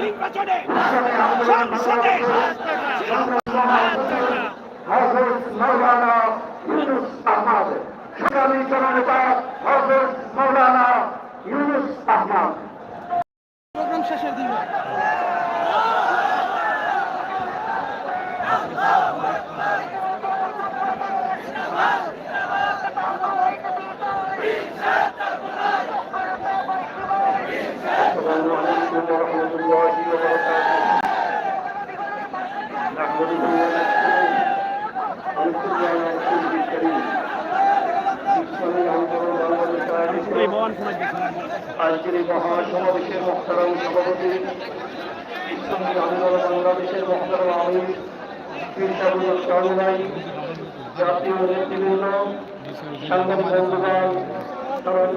নির্বাচনে সংসদে সংগ্রামী জননেতা হজরত মৌলানা Yunus Ahmad program Thank you. عليكم ورحمة الله وبركاته نحمده ونشكره ونصلي على رسوله الكريم ইসলামী আন্দোলন বাংলাদেশ আজকের এই মহাসমাবেশের মহতারাম সভাপতি ইসলামী আন্দোলন বাংলাদেশের মহতারাম আমি পীরসাবুল চরমাই জাতীয় নেতৃবৃন্দ সাংবাদিক বন্ধুগণ সবাই